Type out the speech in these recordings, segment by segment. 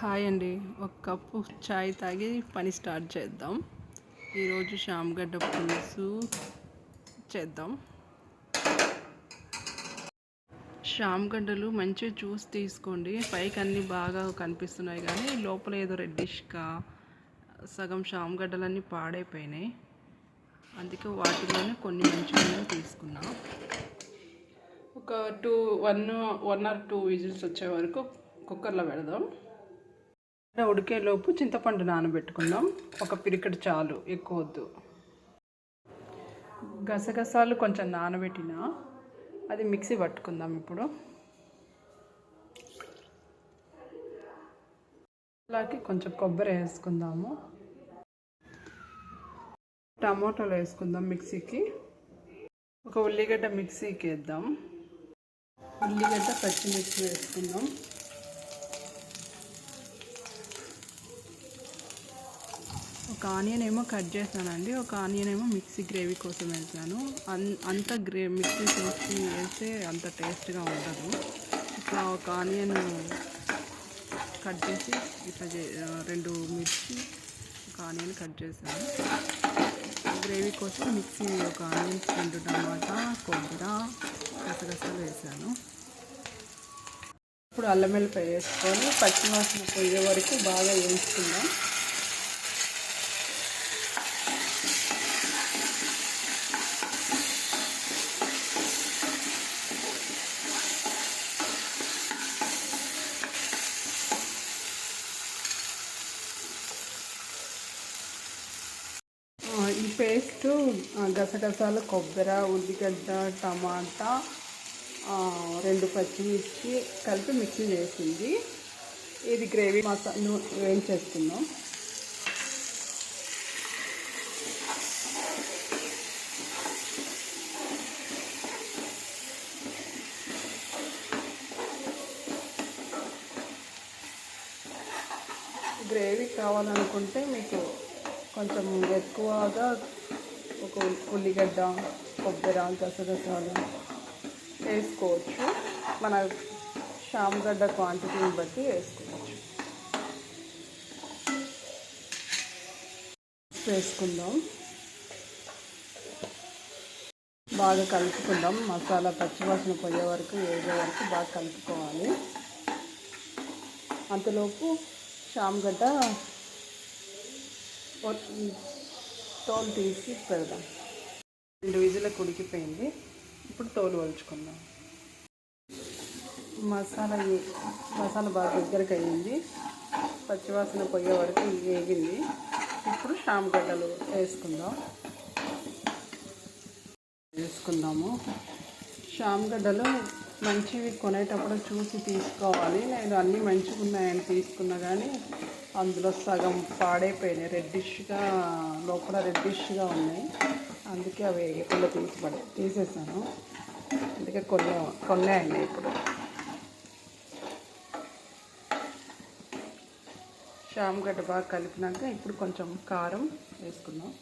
Hi అండి. ఒక cup చాయ్ తాగి పని స్టార్ట్ చేద్దాం. ఈరోజు షామగడ్డ పులుసు చేద్దాం. షామగడ్డలు మంచిగా జ్యూస్ తీసుకోండి. పైకి అన్నీ బాగా కనిపిస్తున్నాయి కానీ లోపల ఏదో రెడ్డిష్గా సగం షామగడ్డలన్నీ పాడైపోయినాయి. అందుకే వాటిలోనే కొన్ని మంచిగా తీసుకున్నా. ఒక two one one or two whistles వచ్చే వరకు కుక్కర్లో పెడదాం. ఉడికేలోపు చింతపండు నానబెట్టుకుందాం. ఒక పిరికడు చాలు ఎక్కువ వద్దు. గసగసాలు కొంచెం నానబెట్టిన అది మిక్సీ పట్టుకుందాం ఇప్పుడు. అలాగే కొంచెం కొబ్బరి వేసుకుందాము. టమాటోలు వేసుకుందాం మిక్సీకి. ఒక ఉల్లిగడ్డ మిక్సీకి వేద్దాం. ఉల్లిగడ్డ పచ్చిమిర్చి వేసుకుందాం. ఒక ఆనియన్ ఏమో కట్ చేస్తానండి. ఒక ఆనియన్ ఏమో మిక్సీ గ్రేవీ కోసం వేసాను అన్ అంత గ్రే మిక్సీ చేసి వేస్తే అంత టేస్ట్గా ఉండదు. ఇట్లా ఒక ఆనియన్ కట్ చేసి ఇట్లా రెండు మిర్చి ఒక ఆనియన్ కట్ చేశాను. గ్రేవీ కోసం మిక్సీ ఒక ఆనియన్ రెండు టమాటా కొబ్బరి గసగసాలు వేసాను ఇప్పుడు అల్లం వెల్లిపాయ వేసుకొని పచ్చివాసన పోయే వరకు బాగా వేయించుకుందాం. పేస్ట్ గసగసాలు కొబ్బరి ఉల్లిగడ్డ టమాటా రెండు పచ్చిమిర్చి కలిపి మిక్సీ చేసింది. ఇది గ్రేవీ మసాలా వేయించేస్తున్నాం గ్రేవీ కావాలనుకుంటే మీకు కొంచెం ఎక్కువగా ఒక ఉల్లిగడ్డ కొబ్బరి గసగసాలు వేసుకోవచ్చు. మన షామగడ్డ క్వాంటిటీని బట్టి వేసుకోవచ్చు. వేసుకుందాం. బాగా కలుపుకుందాం. మసాలా పచ్చివాసన పోయే వరకు వేగే వరకు బాగా కలుపుకోవాలి. అంతలోపు షామగడ్డ తోలు తీసి పెడదాం. రెండు విజులకు ఉడికిపోయింది ఇప్పుడు తోలు వలుచుకుందాం. మసాలా మసాలా బాగా దగ్గరకు అయ్యింది. పచ్చివాసన పోయే వరకు వేగింది. ఇప్పుడు షామగడ్డలు వేసుకుందాం. వేసుకుందాము. షామగడ్డలు మంచివి కొనేటప్పుడు చూసి తీసుకోవాలి. నేను అన్నీ మంచిగా ఉన్నాయని తీసుకున్నా కానీ అందులో సగం పాడైపోయినాయి. రెడ్డిష్గా లోపల రెడ్డిష్గా ఉన్నాయి. అందుకే అవి వేయకుండా తీసిపడి తీసేసాను. అందుకే కొన్న కొన్నాయండి ఇప్పుడు. షామగడ్డ బాగా కలిపినాక ఇప్పుడు కొంచెం కారం వేసుకుందాం.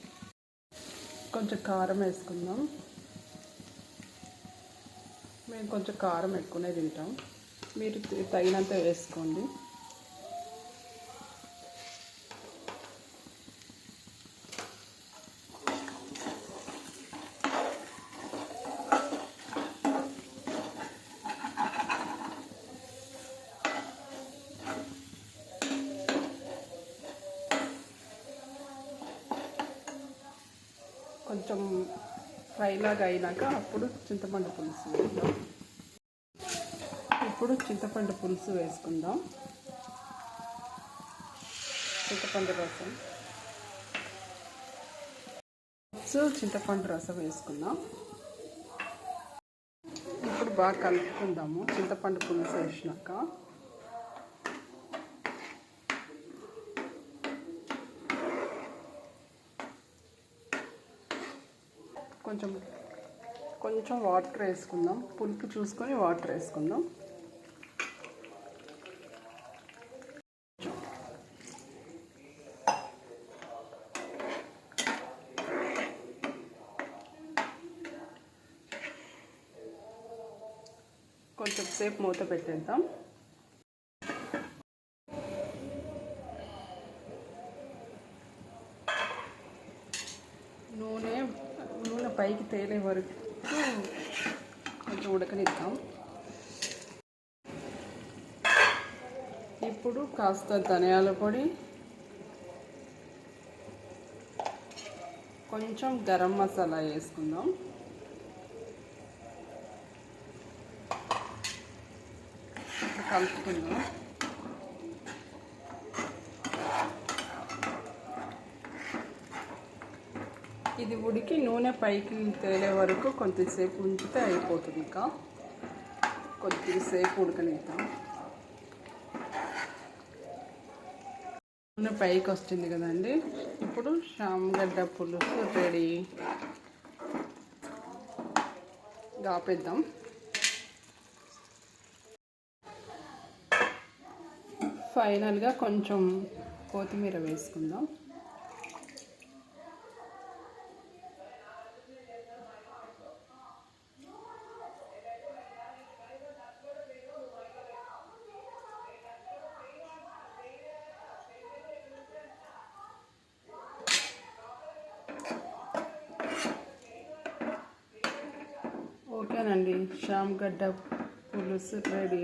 కొంచెం కారం వేసుకుందాం. మేము కొంచెం కారం ఎక్కువనే తింటాం. మీరు తగినంత వేసుకోండి. కొంచెం ఫ్రైలాగా అయినాక అప్పుడు చింతపండు పులుసు వేద్దాం. ఇప్పుడు చింతపండు పులుసు వేసుకుందాం. చింతపండు రసం. చింతపండు రసం వేసుకుందాం. ఇప్పుడు బాగా కలుపుకుందాము. చింతపండు పులుసు వేసినాక కొంచెం కొంచెం వాటర్ వేసుకుందాం. పులుపు చూసుకొని వాటర్ వేసుకుందాం. కొంచెం సేపు మూత పెట్టేద్దాం పైకి తేలే వరకు. కొంచెం ఉడకనిద్దాం. ఇప్పుడు కాస్త ధనియాల పొడి. కొంచెం గరం మసాలా వేసుకుందాం. కలుపుకుందాం. ఇది ఉడికి నూనె పైకి తేలే వరకు కొద్దిసేపు ఉంచితే అయిపోతుంది ఇంకా. కొద్దిసేపు ఉడకనిద్దాం. నూనె పైకి వస్తుంది కదండి. ఇప్పుడు శామగడ్డ పులుసు రెడీ. గాపేద్దాం ఫైనల్గా కొంచెం కొత్తిమీర వేసుకుందాం. ఓకేనండి షామ్ గడ్డ పులుసు రెడీ.